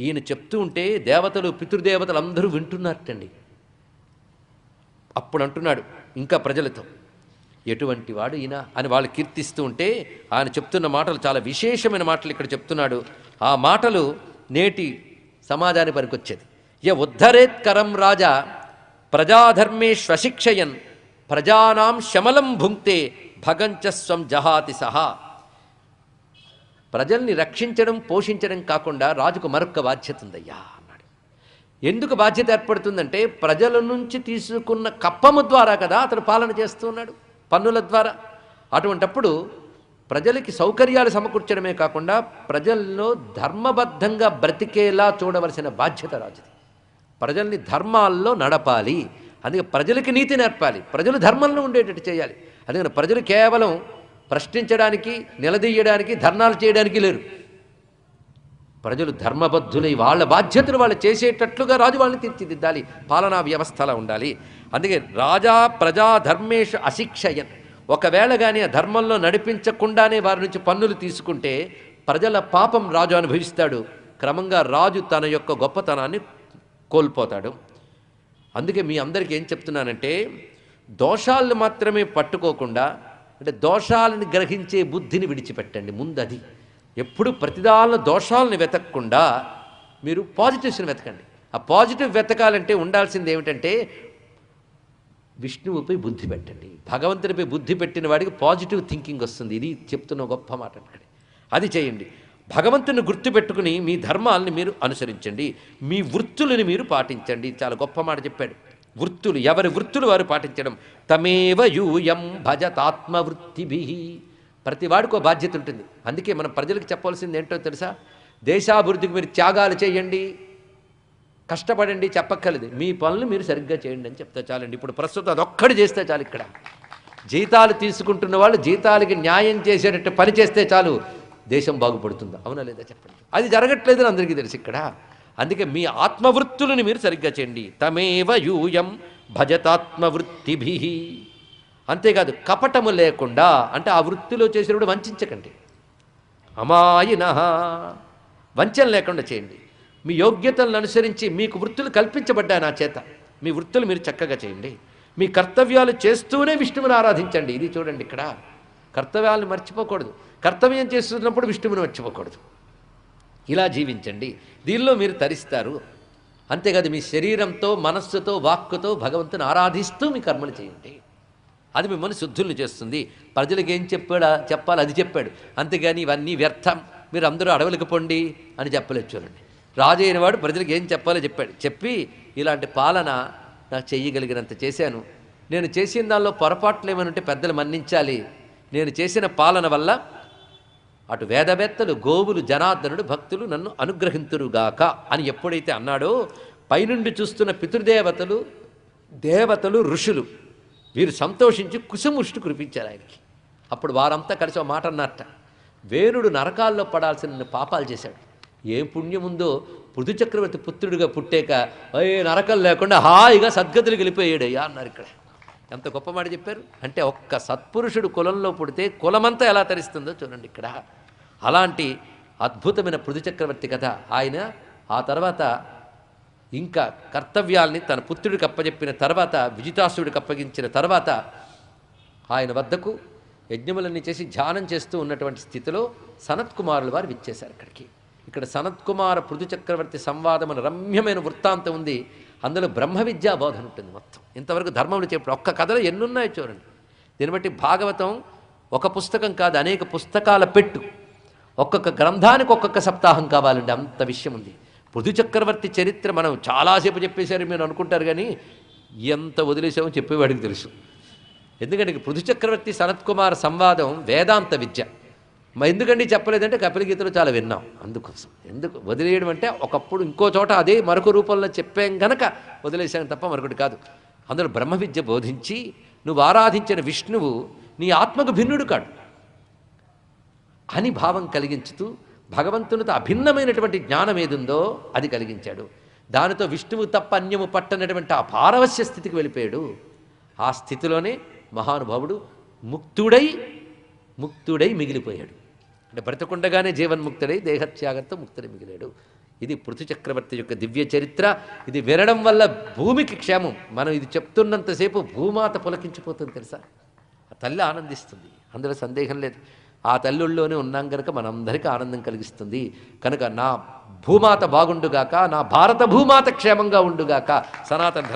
ఈయన చెప్తూ ఉంటే దేవతలు పితృదేవతలు అందరూ వింటున్నారటండి. అప్పుడు అంటున్నాడు ఇంకా ప్రజలతో ఎటువంటి వాడు ఈయన? అని వాళ్ళు కీర్తిస్తూ ఉంటే ఆయన చెప్తున్న మాటలు చాలా విశేషమైన మాటలు ఇక్కడ చెప్తున్నాడు. ఆ మాటలు నేటి సమాజానికి పనికొచ్చేది. య ఉద్ధరేత్కరం రాజా ప్రజాధర్మే శ్వశిక్షయన్ ప్రజానాం శమలం భుంక్తే భగంచ స్వం జహాతి సహా. ప్రజల్ని రక్షించడం పోషించడం కాకుండా రాజుకు మరొక బాధ్యత ఉందయ్యా అన్నాడు. ఎందుకు బాధ్యత ఏర్పడుతుందంటే ప్రజల నుంచి తీసుకున్న కప్పము ద్వారా కదా అతడు పాలన చేస్తూ ఉన్నాడు పన్నుల ద్వారా. అటువంటప్పుడు ప్రజలకి సౌకర్యాలు సమకూర్చడమే కాకుండా ప్రజల్లో ధర్మబద్ధంగా బ్రతికేలా చూడవలసిన బాధ్యత రాజుది. ప్రజల్ని ధర్మాల్లో నడపాలి అందుకే ప్రజలకి నీతి నేర్పాలి. ప్రజలు ధర్మంలో ఉండేటట్టు చేయాలి. అందుకని ప్రజలు కేవలం ప్రశ్నించడానికి నిలదీయడానికి ధర్నాలు చేయడానికి లేరు. ప్రజలు ధర్మబద్ధులై వాళ్ళ బాధ్యతలు వాళ్ళు చేసేటట్లుగా రాజు వాళ్ళని తీర్చిదిద్దాలి. పాలనా వ్యవస్థ అలా ఉండాలి. అందుకే రాజా ప్రజా ధర్మేషు అశిక్షయన్. ఒకవేళ కానీ ఆ ధర్మంలో నడిపించకుండానే వారి నుంచి పన్నులు తీసుకుంటే ప్రజల పాపం రాజు అనుభవిస్తాడు. క్రమంగా రాజు తన యొక్క గొప్పతనాన్ని కోల్పోతాడు. అందుకే మీ అందరికీ ఏం చెప్తున్నానంటే దోషాలను మాత్రమే పట్టుకోకుండా అంటే దోషాలను గ్రహించే బుద్ధిని విడిచిపెట్టండి. ముందు అది ఎప్పుడు ప్రతిదానిలో దోషాలను వెతకకుండా మీరు పాజిటివ్స్ని వెతకండి. ఆ పాజిటివ్ వెతకాలంటే ఉండాల్సింది ఏమిటంటే విష్ణువుపై బుద్ధి పెట్టండి. భగవంతునిపై బుద్ధి పెట్టిన వాడికి పాజిటివ్ థింకింగ్ వస్తుంది. ఇది చెప్తున్న గొప్ప మాట అక్కడ అది చేయండి. భగవంతుని గుర్తుపెట్టుకుని మీ ధర్మాలని మీరు అనుసరించండి. మీ వృత్తులను మీరు పాటించండి. చాలా గొప్ప మాట చెప్పాడు. వృత్తులు ఎవరి వృత్తులు వారు పాటించడం? తమేవ యూయం భజతాత్మవృత్తిభి. ప్రతి వాడికో బాధ్యత ఉంటుంది. అందుకే మనం ప్రజలకు చెప్పాల్సింది ఏంటో తెలుసా? దేశాభివృద్ధికి మీరు త్యాగాలు చేయండి కష్టపడండి చెప్పక్కర్లేదు. మీ పనులు మీరు సరిగ్గా చేయండి అని చెప్తే చాలండి. ఇప్పుడు ప్రస్తుతం అదొక్కడు చేస్తే చాలు ఇక్కడ. జీతాలు తీసుకుంటున్న వాళ్ళు జీతాలకి న్యాయం చేసేటట్టు పని చేస్తే చాలు. దేశం బాగుపడుతుందా? అవునా లేదా చెప్పండి? అది జరగట్లేదని అందరికీ తెలుసు ఇక్కడ. అందుకే మీ ఆత్మవృత్తులను మీరు సరిగ్గా చేయండి. తమేవ యూయం భజతాత్మవృత్తిభి. అంతేకాదు కపటము లేకుండా అంటే ఆ వృత్తిలో చేసినప్పుడు వంచకండి అమాయిన. వంచన లేకుండా చేయండి. మీ యోగ్యతలను అనుసరించి మీకు వృత్తులు కల్పించబడ్డాయి నా చేత. మీ వృత్తులు మీరు చక్కగా చేయండి. మీ కర్తవ్యాలు చేస్తూనే విష్ణువుని ఆరాధించండి. ఇది చూడండి ఇక్కడ. కర్తవ్యాలను మర్చిపోకూడదు. కర్తవ్యం చేస్తున్నప్పుడు విష్ణువుని మర్చిపోకూడదు. ఇలా జీవించండి. దీనిలో మీరు తరిస్తారు. అంతేకాదు మీ శరీరంతో మనస్సుతో వాక్కుతో భగవంతుని ఆరాధిస్తూ మీ కర్మలు చేయండి. అది మిమ్మల్ని శుద్ధుల్ని చేస్తుంది. ప్రజలకు ఏం చెప్పాడా చెప్పాలి? అది చెప్పాడు. అంతేగాని ఇవన్నీ వ్యర్థం. మీరు అందరూ అడవులకు పొండి అని చెప్పలేదు చూడండి. రాజు అయిన వాడు ప్రజలకు ఏం చెప్పాలో చెప్పాడు. చెప్పి ఇలాంటి పాలన నాకు చేయగలిగినంత చేశాను. నేను చేసిన దానిలో పొరపాట్లు ఏమైనా ఉంటే పెద్దలు మన్నించాలి. నేను చేసిన పాలన వల్ల అటు వేదవేత్తలు గోవులు జనార్దనుడు భక్తులు నన్ను అనుగ్రహింతురుగాక అని ఎప్పుడైతే అన్నాడో పైనుండి చూస్తున్న పితృదేవతలు దేవతలు ఋషులు వీరు సంతోషించి కుసుముష్టి కురిపించారు ఆయనకి. అప్పుడు వారంతా కలిసి ఒక మాట అన్నట్ట వేణుడు నరకాల్లో పడాల్సిన పాపాలు చేశాడు. ఏ పుణ్యం ఉందో పృథు చక్రవర్తి పుత్రుడిగా పుట్టాక ఏ నరకం లేకుండా హాయిగా సద్గతులు వెళ్ళిపోయాడయ్యా అన్నారు ఇక్కడ. ఎంత గొప్ప మాట చెప్పారు? అంటే ఒక్క సత్పురుషుడు కులంలో పుడితే కులమంతా ఎలా తరిస్తుందో చూడండి ఇక్కడ. అలాంటి అద్భుతమైన పృథు చక్రవర్తి కథ. ఆయన ఆ తర్వాత ఇంకా కర్తవ్యాల్ని తన పుత్రుడికి అప్పచెప్పిన తర్వాత విజితాసుడికి అప్పగించిన తర్వాత ఆయన వద్దకు యజ్ఞములన్నీ చేసి ధ్యానం చేస్తూ ఉన్నటువంటి స్థితిలో సనత్కుమారుల వారు విచ్చేశారు అక్కడికి. ఇక్కడ సనత్కుమార పృథు చక్రవర్తి సంవాదం అని రమ్యమైన వృత్తాంతం ఉంది. అందులో బ్రహ్మ విద్యా బోధన ఉంటుంది మొత్తం. ఇంతవరకు ధర్మములు చెప్పి ఒక్క కథలో ఎన్నున్నాయో చూడండి. దీన్ని బట్టి భాగవతం ఒక పుస్తకం కాదు అనేక పుస్తకాల పెట్టు. ఒక్కొక్క గ్రంథానికి ఒక్కొక్క సప్తాహం కావాలండి అంత విషయం ఉంది. పృథు చక్రవర్తి చరిత్ర మనం చాలాసేపు చెప్పేశారు మీరు అనుకుంటారు కానీ ఎంత వదిలేసామో చెప్పేవాడికి తెలుసు. ఎందుకంటే పృథు చక్రవర్తి సనత్కుమార్ సంవాదం వేదాంత విద్య. మరి ఎందుకండి చెప్పలేదంటే కపిలగీతలో చాలా విన్నాం అందుకోసం. ఎందుకు? వదిలేయడం అంటే ఒకప్పుడు ఇంకో చోట అదే మరొక రూపంలో చెప్పాం గనక వదిలేసాను తప్ప మరొకటి కాదు. అందులో బ్రహ్మ విద్య బోధించి నువ్వు ఆరాధించిన విష్ణువు నీ ఆత్మకు భిన్నుడు కాడు. అని భావం కలిగించుతూ భగవంతునితో అభిన్నమైనటువంటి జ్ఞానం ఏదుందో అది కలిగించాడు. దానితో విష్ణువు తప్ప అన్యము పట్టనటువంటి ఆ పారవస్య స్థితికి వెళ్ళిపోయాడు. ఆ స్థితిలోనే మహానుభావుడు ముక్తుడై ముక్తుడై మిగిలిపోయాడు. అంటే బ్రతకుండగానే జీవన్ముక్తుడై దేహత్యాగంతో ముక్తుడై మిగిలాడు. ఇది పృథు చక్రవర్తి యొక్క దివ్య చరిత్ర. ఇది వినడం వల్ల భూమికి క్షేమం. మనం ఇది చెప్తున్నంతసేపు భూమాత పులకించిపోతుంది తెలుసా? ఆ తల్లి ఆనందిస్తుంది. అందులో సందేహం లేదు. ఆ తల్లుల్లోనే ఉన్నాం కనుక మనందరికీ ఆనందం కలిగిస్తుంది. కనుక నా భూమాత బాగుండుగాక నా భారత భూమాత క్షేమంగా ఉండుగాక సనాతన